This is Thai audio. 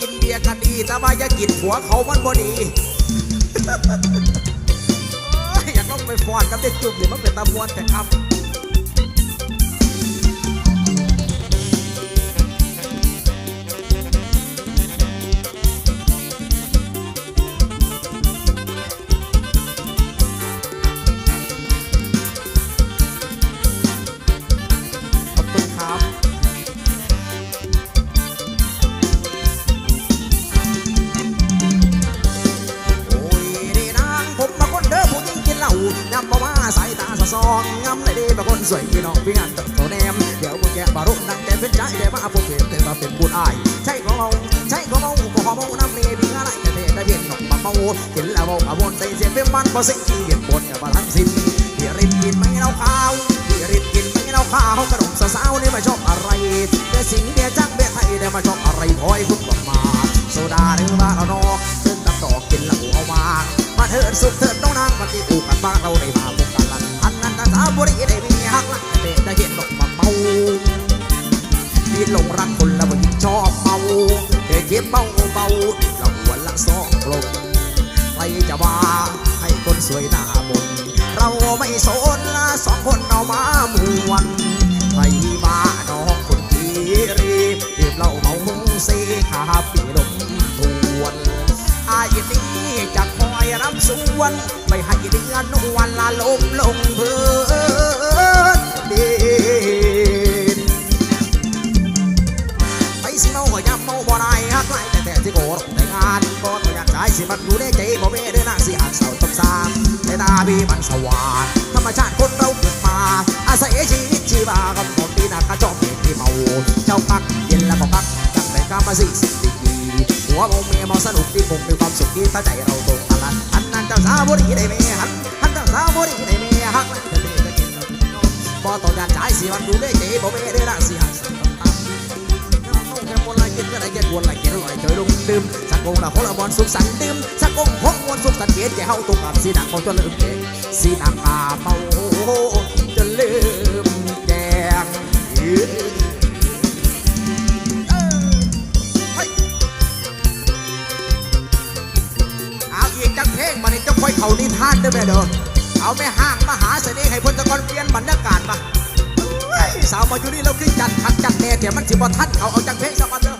กินเบียร์กันดีแต่ว่าอย่ากินหัวเขามันบ่ดีอยากลองไปฟอนกับเด็กจุ่มเนี่ยมันเป็นตะมวนแต่ครับ ซองงำเลยดีมาคนสวยพี่น้องพี่งานตโตแนมเดี๋ยวมึงแกบารุนังแกเป็นใจเดี๋ยวมาพบเห็นแต่มาเป็นบุญอายใช่ของเราใช่ของเราก็ขอมองน้ำเนพี่งานอะไรแต่เด็ดได้เพียนหนอกมาเมาเห็นแล้วเอาวนใจเสียเป็นมันพอสิ่งที่เบียดบนกับทั้งสิ้นพี่ริบกินไม่เราข้าวพี่ริบกินไม่เราข้าวกระดมสาวนี่มาชอบอะไรเดี๋ยวสิงเดียจังเดี๋ยไทยเดี๋ยวมาชอบอะไรพอยคุณบอกมาโซดาหรือว่าเรานอกเส้นตัดดอกินเหล้าเอามามาเถิดสุขเถิดน้องนางมันที่ผูกกันบ้านเราได้มาพบกัน บุรีได้มีฮักลักแต่เด็กได้เห็นดอกมาเมาที่หลงรักคนละวันชอบเมาเด็กเก็บเบาเบาเราหัวละสองกลมใครจะว่าให้คนสวยหน้า รับส่วนไม่ให้เดือนวันละลมลงเพื่อนดินไปสิเมาก็ยำเมาบ่ได้ฮักไหลแต่แต่ที่โกรธแต่งานก็ตัวอยากใจสิมันดูได้ใจบ่เว้เด้อนะสิอาจเศร้าตกสามแต่ตาบีมันสว่างธรรมชาติคนเราเกิดมาอาศัยชีวิตชีวากำหนดที่นักกระจอกเด็กที่เมาเจ้าพักเย็นแล้วก็พักจังแต่กามาสี่สิบดีหัวมองเมียมองสนุกดีคงมีความสุขที่ถ้าใจเราตรง กันอันนั้นเจ้าสาวบุรีได้ไหมฮันฮันเจ้าสาวบุรีได้ไหมฮักจะดีจะกินพอต้องการใช้สีวันดูได้เจ๊บ่ไม่ได้ร่างสีหักก็ได้แค่คนละกินไหลเกินอร่อยเจอลงดื่มสักองละคนละบอลสุขสันต์ดื่มสักองหกมวนสุขสันต์เกียรติแก่เฮาตุกกับสีหนักเขาจนลืมเองสีหนักอาเมาจนลืม ค่อยเขานิทานเด้อแม่เด้อเอาแม่ห้างมาหาเสน่ห์ให้พลตะกอนเปลี่ยนบรรยากาศมาเสาวมาอยู่นี่เราขึ้นจัดคักจัดแน่เดี๋ยวมันสิบ่ทันเขาเอาจังเพลงสะกอนเด้อ